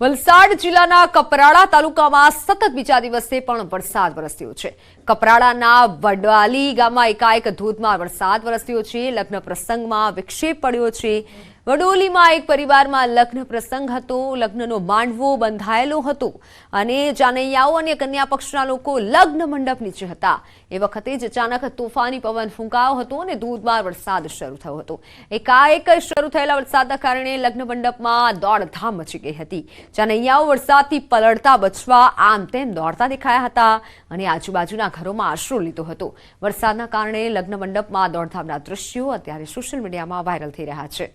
વલસાડ જિલ્લાના કપરાડા તાલુકામાં સતત બીજા દિવસે પણ વરસાદ વરસ્યો છે. કપરાડાના વડવાલી ગામમાં એકાએક ધોધમાર વરસાદ વરસ્યો છે. લગ્ન પ્રસંગમાં વિક્ષેપ પડ્યો છે. વડોલીમાં એક પરિવારમાં લગ્ન પ્રસંગ હતો. લગ્નનો માંડવો બંધાયેલો હતો અને જાનૈયાઓ અને કન્યા પક્ષના લોકો લગ્ન મંડપ નીચે હતા. એ વખતે જ અચાનક તોફાની પવન ફૂંકાયો હતો અને ધોધમાર વરસાદ શરૂ થયો હતો. એકાએક શરૂ થયેલા વરસાદના કારણે લગ્ન મંડપમાં દોડધામ મચી ગઈ હતી. જાનૈયાઓ વરસાદથી પલળતા બચવા આમ તેમ દોડતા દેખાયા હતા અને આજુબાજુના ઘરોમાં આશરો લીધો હતો. વરસાદના કારણે લગ્ન મંડપમાં દોડધામના દ્રશ્યો અત્યારે સોશિયલ મીડિયામાં વાયરલ થઈ રહ્યા છે.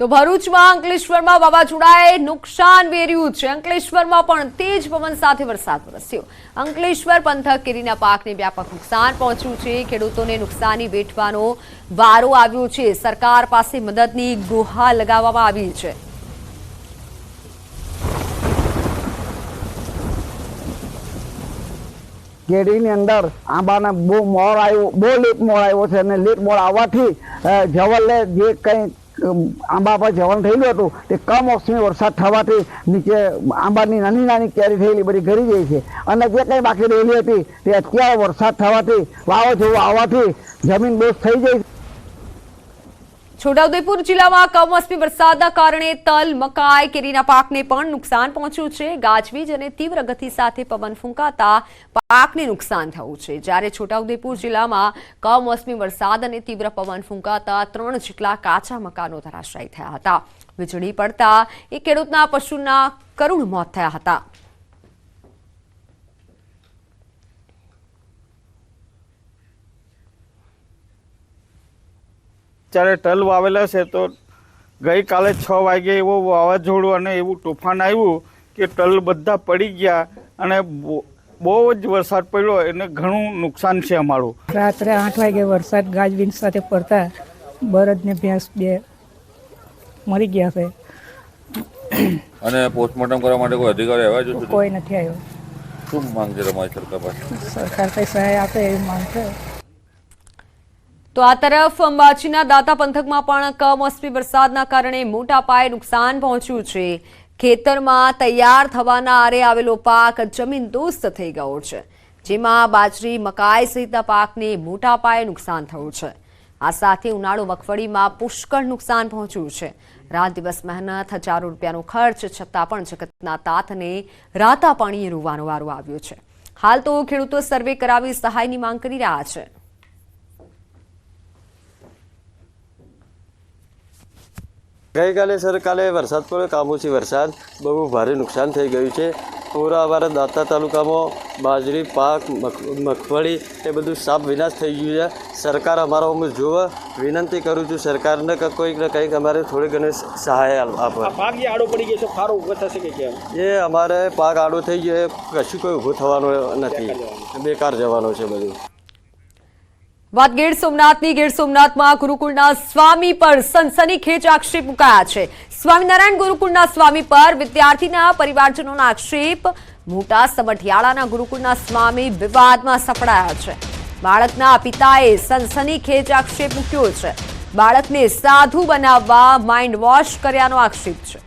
તો ભરૂચમાં અંકલેશ્વરમાં વાવાઝોડાએ નુકસાન વેર્યું છે. અંકલેશ્વરમાં પણ તેજ પવન સાથે વરસાદ વરસ્યો. અંકલેશ્વર, પંથક, કેરીના પાકને વ્યાપક નુકસાન પહોંચ્યું છે. ખેડૂતોને નુકસાની વેઠવાનો વારો આવ્યો છે. સરકાર પાસે મદદની ગુહા લગાવવામાં આવી છે. કેરીની અંદર આંબાને બહુ મોર આવ્યો, બહુ લેટ મોર આવ્યો છે અને લેટ મોર આવવાથી જવલ્લે જે કંઈ આંબા પર જવન થયેલું હતું, તે કમોસમી વરસાદ થવાથી નીચે આંબાની નાની નાની કેરી થયેલી બધી ઘરી ગઈ છે. અને જે કંઈ બાકી રહેલી હતી, તે અત્યારે વરસાદ થવાથી, વાવાઝોડું આવવાથી જમીન દોષ થઈ ગઈ છોટાઉદેપુર જિલ્લામાં કમોસમી વરસાદના કારણે તલ, મકાઈ, કેરીના પાકને પણ નુકસાન પહોંચ્યું છે. ગાજવીજ અને તીવ્ર ગતિ સાથે પવન ફૂંકાતા પાકને નુકસાન થયું છે. જ્યારે છોટાઉદેપુર જિલ્લામાં કમોસમી વરસાદ અને તીવ્ર પવન ફૂંકાતા ત્રણ જેટલા કાચા મકાનો ધરાશાયી થયા હતા. વીજળી પડતા એક ખેડૂતના પશુના કરુણ મોત થયા હતા. અત્યારે તલ વાવેલા છે તો ગઈકાલે છ વાગે એવો વાવાઝોડું અને એવું તોફાન આવ્યું કે તલ બધા પડી ગયા અને બહુ બહુ જ વરસાદ પડ્યો એને ઘણું નુકસાન છે અમારું. રાત્રે આઠ વાગે વરસાદ ગાજવીજ સાથે પડતા બળદને ભેંસ બે મરી ગયા છે. અને પોસ્ટમોર્ટમ કરવા માટે કોઈ અધિકારી આવ્યા છે? કોઈ નથી આવ્યો. શું માંગ છે તમારી સરકાર પાસે? સરકાર કઈ સહાય આપે એવી માંગ છે? તો આ તરફ અંબાજીના દાતા પંથકમાં પણ કમોસમી વરસાદના કારણે મોટા પાયે નુકસાન પહોંચ્યું છે. ખેતરમાં તૈયાર થવાના આરે આવેલો પાક જમીન દોસ્ત થઈ ગયો છે. જેમાં બાજરી, મકાઈ સહિતના પાકને મોટા પાયે નુકસાન થયું છે. આ સાથે ઉનાળુ મગફળીમાં પુષ્કળ નુકસાન પહોંચ્યું છે. રાત દિવસ મહેનત, હજારો રૂપિયાનો ખર્ચ, છતાં પણ જગતના તાતને રાતા પાણીએ રોવાનો વારો આવ્યો છે. હાલ તો ખેડૂતો સર્વે કરાવી સહાયની માંગ કરી રહ્યા છે. ગઈકાલે સર કાલે વરસાદ પડ્યો કામોસી વરસાદ બહુ ભારે નુકસાન થઈ ગયું છે. પૂરા અમારા દાંતા તાલુકામાં બાજરી પાક મગ- મગફળી એ બધું સાપ વિનાશ થઈ ગયું છે. સરકાર અમારો અમે જોવે. વિનંતી કરું છું સરકારને કે કોઈક ને કંઈક અમારે થોડી ઘણી સહાય આપો. પાક જે આડો પડી ગયો છે ફારો ઊભો થશે કે કેમ? એ અમારે પાક આડો થઈ ગયો કશું કોઈ ઊભું થવાનું નથી. બેકાર જવાનો છે બધું. વાત ગીર સોમનાથની, ગીર સોમનાથમાં ગુરુકુળના સ્વામી પર સનસનીખેજ આક્ષેપ મુકાયા છે. સ્વામિનારાયણ ગુરુકુળના સ્વામી પર વિદ્યાર્થીના પરિવારજનોના આક્ષેપ મોટા સમઢિયાળાના ગુરુકુળના સ્વામી વિવાદમાં સપડાયા છે. બાળકના પિતાએ સનસનીખેજ આક્ષેપ મૂક્યો છે. બાળકને સાધુ બનાવવા માઇન્ડ વોશ કર્યાનો આક્ષેપ છે.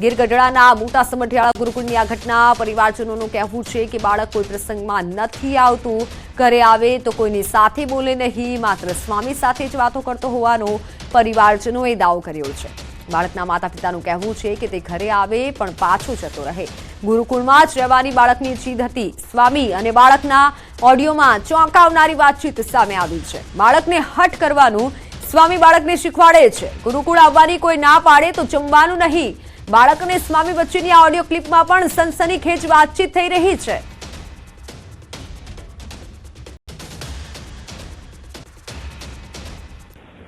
ગીર ગઢડાના મોટા સમઢિયાળા ગુરુકુળની આ ઘટના પરિવારજનોનું કહેવું છે કે બાળક કોઈ પ્રસંગમાં નથી આવતું. ઘરે આવે તો કોઈની સાથે બોલે નહીં, માત્ર સ્વામી સાથે જ વાતો કરતો હોવાનો પરિવારજનોએ દાવો કર્યો છે. બાળકના માતા પિતાનું કહેવું છે કે તે ઘરે આવે પણ પાછો જતો રહે. ગુરુકુળમાં જ રહેવાની બાળકની જીદ હતી. સ્વામી અને બાળકના ઓડિયોમાં ચોંકાવનારી વાતચીત સામે આવી છે. બાળકને હટ કરવાનું સ્વામી બાળકને શીખવાડે છે. ગુરુકુળ આવવાની કોઈ ના પાડે તો જમવાનું નહીં. બાળક અને સ્વામી વચ્ચેની આ ઓડિયો ક્લિપમાં પણ સનસનીખેજ વાતચીત થઈ રહી છે.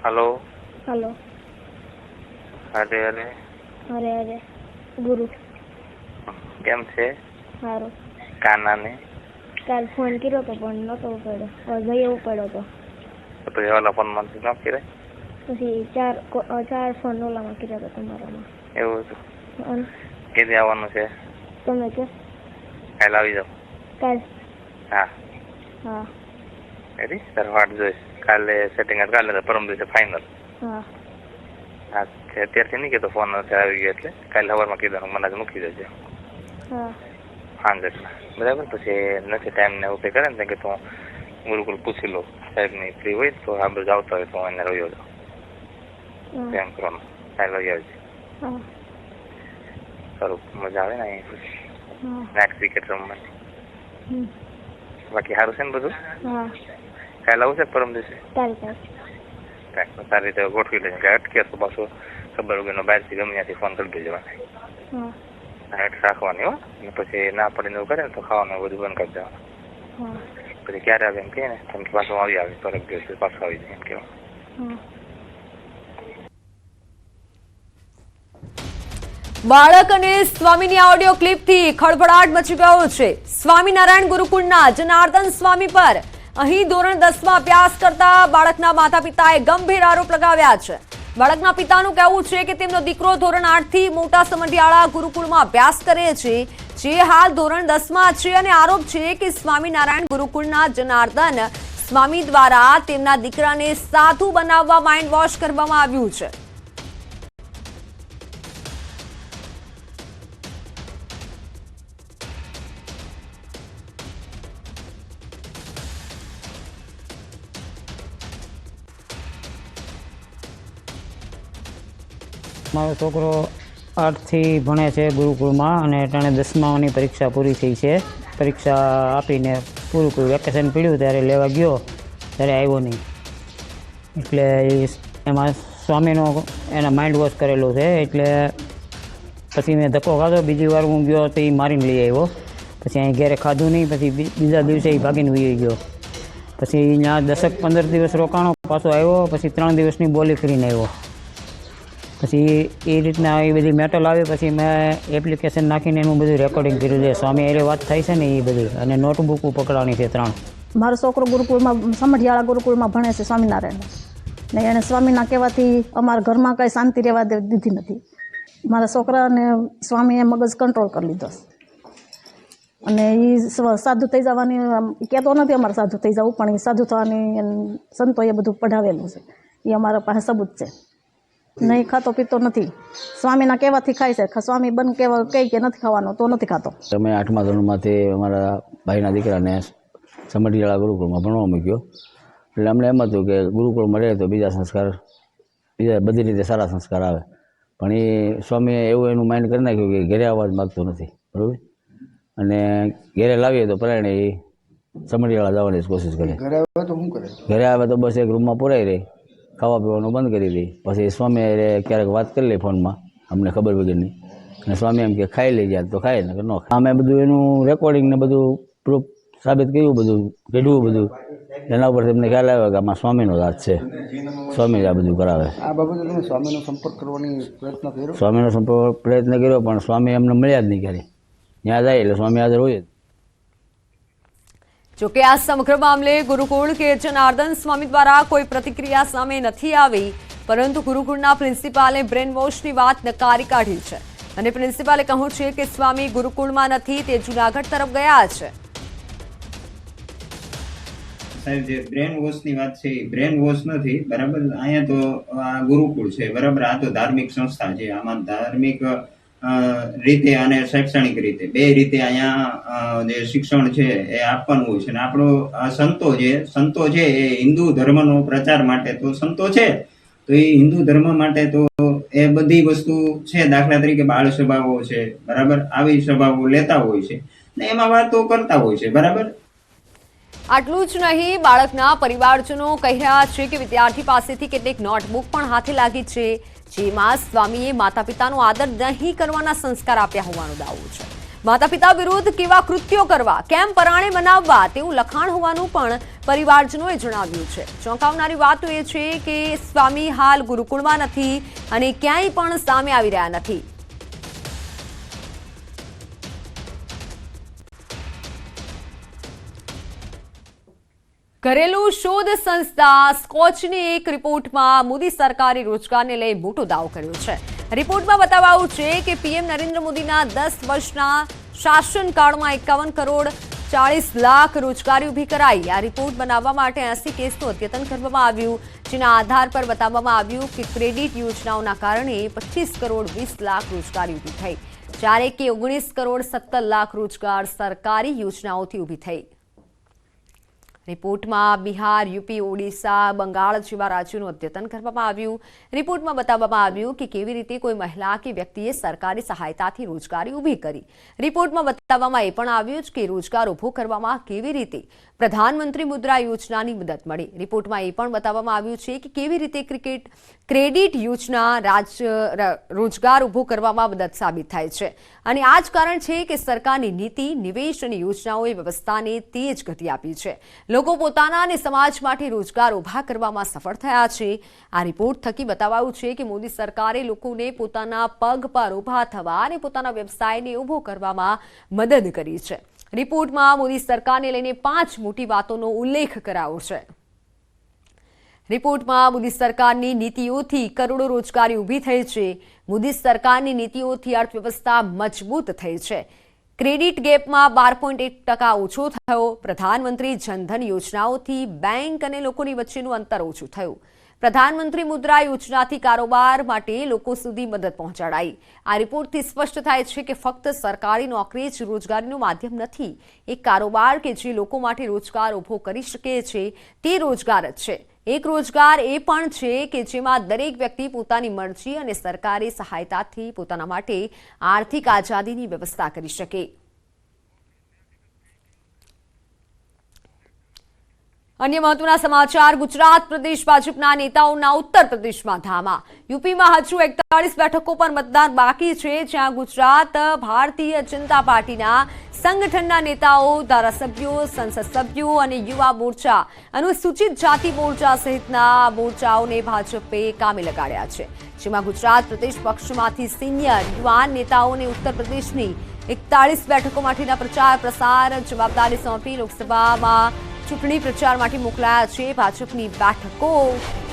હલો હલો અરે અરે અરે અરે ગુરુ કેમ છે? સારું. કાનાને? કાલ ફોન કર્યો તો પણ નતો પડ્યો હવે એવું પડ્યો તો. તો પછી ઓલા ફોનમાંથી ન કરે પછી ચાર ચાર ફોન ઓલામાં કર્યા હતા તમારામાં. એવું અને? કેદી આવવાનું છે? તમે કે? કાલ આવી જાઓ. કાલ. હા. હા. એરી તારે વાટ જોઈશ. કાલે સેટિંગ કાલે તો પરમ દિવસે ફાઇનલ હા. અત્યારથી નહીં કહેતો ફોન અત્યારે આવી ગયો એટલે. કાલે સવારમાં કીધું મને મૂકી દેજો. હા. સાંજેના બરાબર? પછી નથી ટાઈમ ને એવું કંઈ કરે ને કે તું ગુરુકુલ પૂછી લો. સાહેબની ફ્રી હોય તો આ બધું આવતા હોય તો એને રહ્યો હા. એમ કરવાનું. કાલે લઈ આવજે. સારું મજા આવે ને અહીં પછી નાઇટ ક્રિકેટ રમવાની. બાકી સારું છે ને બધું? કાલે આવશે પરમ દિવસે? કાલ કાલ સારી રીતે ગોઠવી લેજો. કે અટકે તો પાછું ખબર વગરનો બહારથી ગમે ત્યાંથી ફોન કરી દેજો. હા હેઠ રાખવાની હો. અને પછી ના પડીને એવું કરે ને તો ખાવાનું બધું બંધ કરી દેવાનું. પછી ક્યારે આવે એમ કહે ને તમે પાછું આવી આવે પરમ દિવસે પાછું આવી જાય એમ કહેવાનું બાળક અને સ્વામીની ઓડિયો ક્લિપથી ખળભળાટ મચી ગયો છે. સ્વામિનારાયણ ગુરુકુળના જનાર્દન સ્વામી પર અહીં ધોરણ દસમાં અભ્યાસ કરતા બાળકના માતા પિતાએ ગંભીર આરોપ લગાવ્યા છે. બાળકના પિતાનું કહેવું છે કે તેમનો દીકરો ધોરણ આઠથી મોટા સમઢિયાળા ગુરુકુળમાં અભ્યાસ કરે છે. જે હાલ ધોરણ દસમાં છે અને આરોપ છે કે સ્વામિનારાયણ ગુરુકુળના જનાર્દન સ્વામી દ્વારા તેમના દીકરાને સાધુ બનાવવા માઇન્ડ વોશ કરવામાં આવ્યું છે. મારો છોકરો આઠથી ભણે છે ગુરુકુળમાં અને અટાણે દસમાની પરીક્ષા પૂરી થઈ છે. પરીક્ષા આપીને પૂરું કર્યું વેકેશન પડ્યું ત્યારે લેવા ગયો, ત્યારે આવ્યો નહીં. એટલે એમાં સ્વામીનો એના માઇન્ડ વોશ કરેલો છે, એટલે પછી મેં ધક્કો ખાધો. બીજી વાર હું ગયો તો એ મારીને લઈ આવ્યો. પછી અહીં ઘેરે ખાધું નહીં, પછી બીજા દિવસે એ ભાગીને વહી ગયો. પછી ત્યાં દસક પંદર દિવસ રોકાણો પાછો આવ્યો, પછી ત્રણ દિવસની બોલી કરીને આવ્યો. પછી એ રીતના એ બધી મેટલ આવી, પછી મેં એપ્લિકેશન નાખીને એનું બધું રેકોર્ડિંગ કર્યું છે. સ્વામી એરે વાત થાય છે ને એ બધી, અને નોટબુક પકડવાની છે ત્રણ. મારો છોકરો ગુરુકુળમાં, સમઢિયાળા ગુરુકુળમાં ભણે છે સ્વામિનારાયણ. ને એણે સ્વામીના કહેવાથી અમારા ઘરમાં કંઈ શાંતિ રહેવા દીધી નથી. મારા છોકરાને સ્વામીએ મગજ કંટ્રોલ કરી લીધો અને એ સાધુ થઈ જવાની કહેતો નથી અમારે સાધુ થઈ જવું, પણ એ સાધુ થવાની સંતોએ બધું પઢાવેલું છે. એ અમારા પાસે સબૂત છે. નહીં ખાતો પીતો નથી. સ્વામીના કહેવાથી ખાય છે. સ્વામી બન કહેવા કહે કે નથી ખાવાનો તો નથી ખાતો. તમે આઠમા ધોરણમાંથી અમારા ભાઈના દીકરાને સમઢિયાળા ગુરુકુળમાં ભણવા મૂક્યો. એટલે અમને એમ હતું કે ગુરુકુળમાં રહે તો બીજા સંસ્કાર બીજા બધી રીતે સારા સંસ્કાર આવે. પણ એ સ્વામીએ એવું એનું માઇન્ડ કરી નાખ્યું કે ઘરે આવવા જ માગતો નથી. બરાબર? અને ઘરે લાવીએ તો પરાયણે એ સમઢિયાળા જવાની જ કોશિશ કરે ઘરે આવે તો શું કરે? ઘરે આવે તો બસ એક રૂમમાં પુરાઈ રહી. ખાવા પીવાનું બંધ કરી દઈ પછી સ્વામી ક્યારેક વાત કરી લે ફોનમાં અમને ખબર વગરની. અને સ્વામી એમ કે ખાઈ લઈ જાય તો ખાય ને કે ન ખાય. અમે બધું એનું રેકોર્ડિંગ ને બધું પ્રૂફ સાબિત કર્યું બધું કેટલું બધું. એના ઉપર તમને ખ્યાલ આવ્યો કે આમાં સ્વામીનો હાથ છે. સ્વામી આ બધું કરાવે. આ બાબતે તમે સ્વામીનો સંપર્ક કરવાની પ્રયત્ન કર્યો? સ્વામીનો સંપર્ક પ્રયત્ન કર્યો પણ સ્વામી અમને મળ્યા જ નહીં ક્યારે ત્યાં જાય એટલે સ્વામી હાજર હોય જ. જોકે આ સમગ્ર મામલે ગુરુકુળ કે જનાર્દન સ્વામી દ્વારા કોઈ પ્રતિક્રિયા સામે નથી આવી, પરંતુ ગુરુકુળના પ્રિન્સિપાલે બ્રેનવોશની વાત નકારી કાઢી છે. અને પ્રિન્સિપાલે કહ્યું છે કે સ્વામી ગુરુકુળમાં નથી, તે જુનાગઢ તરફ ગયા છે. સાહેબ, જે બ્રેન વોશની વાત છે બ્રેન વોશ નથી, બરાબર? અહીંયા તો ગુરુકુળ છે, બરાબર? આ તો ધાર્મિક સંસ્થા છે, આમાં ધાર્મિક રીતે અને શૈક્ષણિક રીતે. બે રીતે અહીંયા જે શિક્ષણ છે એ આપવાનું હોય છે. અને આપણો સંતો છે સંતો છે એ હિન્દુ ધર્મનો પ્રચાર માટે તો સંતો છે. તો એ હિન્દુ ધર્મ માટે તો એ બધી વસ્તુ છે દાખલા તરીકે બાળ સ્વભાવો છે, બરાબર? આવી સભાઓ લેતા હોય છે. ને એમાં વાતો કરતા હોય છે, બરાબર? આટલું જ નહીં, બાળકના પરિવારજનો કહી રહ્યા છે કે વિદ્યાર્થી પાસેથી કેટલીક નોટબુક પણ હાથે લાગી છે. જેમાં સ્વામીએ માતા પિતાનો આદર નહીં કરવાના સંસ્કાર આપ્યા હોવાનો દાવો છે. માતા પિતા વિરુદ્ધ કેવા કૃત્યો કરવા, કેમ પરાણે બનાવવા તેવું લખાણ હોવાનું પણ પરિવારજનોએ જણાવ્યું છે. ચોંકાવનારી વાત એ છે કે સ્વામી હાલ ગુરુકુળમાં નથી અને ક્યાંય પણ સામે આવી રહ્યા નથી. ઘરેલું શોધ સંસ્થા સ્કોચની એક રિપોર્ટમાં મોદી સરકારે રોજગારને લઈ મોટો દાવો કર્યો છે. રિપોર્ટમાં બતાવાયું છે કે પીએમ નરેન્દ્ર મોદીના દસ વર્ષના શાસનકાળમાં એકાવન કરોડ ચાળીસ લાખ રોજગારી ઊભી કરાઈ. આ રિપોર્ટ બનાવવા માટે એસી કેસનું અદ્યતન કરવામાં આવ્યું, જેના આધાર પર બતાવવામાં આવ્યું કે ક્રેડિટ યોજનાઓના કારણે પચીસ કરોડ વીસ લાખ રોજગારી ઊભી થઈ. જ્યારે કે ઓગણીસ કરોડ સત્તર લાખ રોજગાર સરકારી યોજનાઓથી ઊભી થઈ. રિપોર્ટમાં બિહાર, યુપી, ઓડિશા, બંગાળ જેવા રાજ્યોનું અદ્યતન કરવામાં આવ્યું. રિપોર્ટમાં બતાવવામાં આવ્યું કે કેવી રીતે કોઈ મહિલા કે વ્યક્તિએ સરકારી સહાયતાથી રોજગારી ઊભી કરી. રિપોર્ટમાં બતાવવામાં એ પણ આવ્યું કે રોજગાર ઊભો કરવામાં કેવી રીતે પ્રધાનમંત્રી મુદ્રા યોજનાની મદદ મળી. રિપોર્ટમાં એ પણ બતાવવામાં આવ્યું છે કે કેવી રીતે ક્રિકેટ, ક્રેડિટ યોજના રાજ્ય રોજગાર ઊભો કરવામાં મદદ સાબિત થાય છે. અને આ જ કારણ છે કે સરકારની નીતિ, નિવેશ અને યોજનાઓએ વ્યવસ્થાને તેજ ગતિ આપી છે. લોકો પોતાના અને સમાજ માટે રોજગાર ઊભા કરવામાં સફળ થયા છે. આ રિપોર્ટ થકી બતાવાયું છે કે મોદી સરકારે લોકોને પોતાના પગ પર ઊભા થવા અને પોતાના વ્યવસાયને ઊભો કરવામાં મદદ કરી છે. રિપોર્ટમાં મોદી સરકારને લઈને પાંચ મોટી વાતોનો ઉલ્લેખ કરાયો છે. રિપોર્ટમાં મોદી સરકારની નીતિઓથી કરોડો રોજગારી ઊભી થઈ છે. મોદી સરકારની નીતિઓથી અર્થવ્યવસ્થા મજબૂત થઈ છે. ક્રેડિટ ગેપમાં બાર પોઈન્ટ એક ટકા ઓછો થયો. પ્રધાનમંત્રી જનધન યોજનાઓથી બેંક અને લોકોની વચ્ચેનું અંતર ઓછું થયું. પ્રધાનમંત્રી મુદ્રા યોજનાથી કારોબાર માટે લોકો સુધી મદદ પહોંચાડાઈ. આ રિપોર્ટથી સ્પષ્ટ થાય છે કે ફક્ત સરકારી નોકરી જ રોજગારીનું માધ્યમ નથી. એક કારોબાર કે જે લોકો માટે રોજગાર ઊભો કરી શકે છે, તે રોજગાર જ છે. એક રોજગાર એ પણ છે કે જેમાં દરેક વ્યક્તિ પોતાની મરજી અને સરકારી સહાયતાથી પોતાના માટે આર્થિક આઝાદીની વ્યવસ્થા કરી શકે. અન્ય મહત્વના સમાચાર, ગુજરાત પ્રદેશ ભાજપના નેતાઓના ઉત્તર પ્રદેશમાં ધામા. યુપીમાં હજુ એકતાળીસ બેઠકો પર મતદાન બાકી છે, જ્યાં ગુજરાત ભારતીય જનતા પાર્ટીના સંગઠનના નેતાઓ, ધારાસભ્યો, સંસદ સભ્યો અને યુવા મોરચા અનુસૂચિત જાતિ મોરચા સહિતના મોરચાઓને ભાજપે કામે લગાડ્યા છે. જેમાં ગુજરાત પ્રદેશ પક્ષમાંથી સિનિયર યુવાન નેતાઓને ઉત્તર પ્રદેશની એકતાળીસ બેઠકો માટેના પ્રચાર પ્રસાર જવાબદારી સોંપી લોકસભામાં ચૂંટણી પ્રચાર માટે મોકલાયા છે. ભાજપની બેઠકો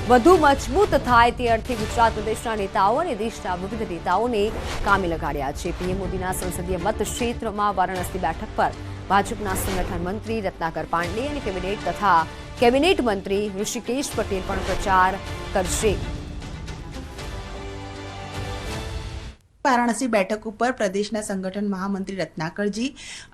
વધુ મજબૂત થાય તે અર્થે ગુજરાત પ્રદેશના નેતાઓ અને દેશના વિવિધ નેતાઓને કામે લગાડ્યા છે. પીએમ મોદીના સંસદીય મતક્ષેત્રમાં વારાણસી બેઠક પર ભાજપના સંગઠન મંત્રી રત્નાકર પાંડે અને કેબિનેટ તથા કેબિનેટ મંત્રી ઋષિકેશ પટેલ પણ પ્રચાર કરશે. વારાણસી બેઠક ઉપર પ્રદેશના સંગઠન મહામંત્રી રત્નાકરજી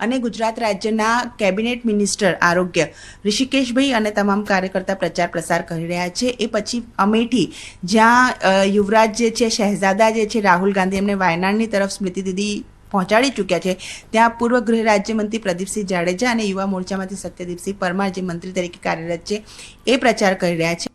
અને ગુજરાત રાજ્યના કેબિનેટ મિનિસ્ટર આરોગ્ય ઋષિકેશભાઈ અને તમામ કાર્યકર્તા પ્રચાર પ્રસાર કરી રહ્યા છે. એ પછી અમેઠી જ્યાં યુવરાજ જે છે શહેજાદા જે છે, રાહુલ ગાંધી એમને વાયનાડની તરફ સ્મૃતિ દીદી પહોંચાડી ચૂક્યા છે. ત્યાં પૂર્વ ગૃહ રાજ્યમંત્રી પ્રદીપસિંહ જાડેજા અને યુવા મોરચામાંથી સત્યદીપસિંહ પરમાર જે મંત્રી તરીકે કાર્યરત છે, એ પ્રચાર કરી રહ્યા છે.